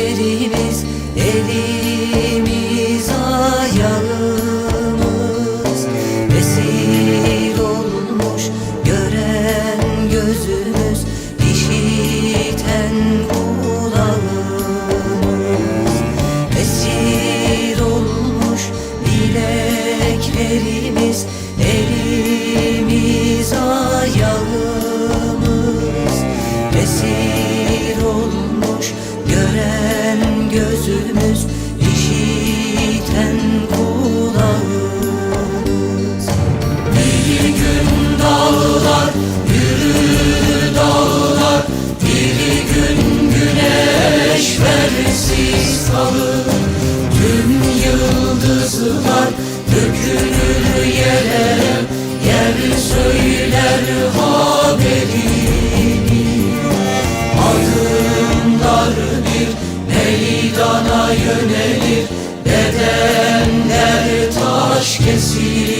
ellerimiz elimiz ayağımız. Esir olmuş gören gözümüz işiten kulağımız. Esir olmuş dileklerimiz kalır Tüm yıldızlar dökülür yere. Yer söyler haberini Adımlar bir meydana yönelir. Bedenler taş kesilir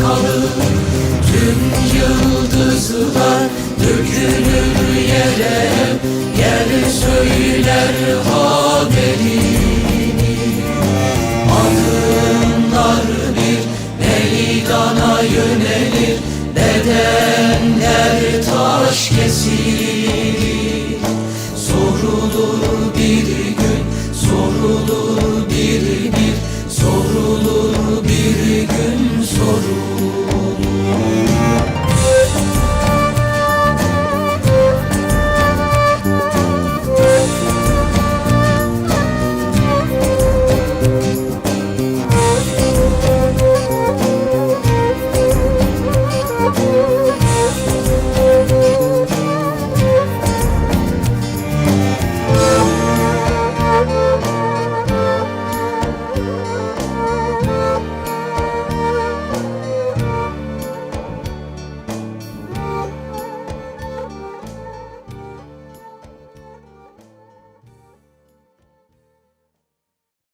kalır Tüm yıldızlar dökülür yere Yer söyler haberini Adımlar bir meydana yönelir Bedenler taş kesilir Sorulur bir gün, sorulur bir bir Sorulur bir gün, sorulur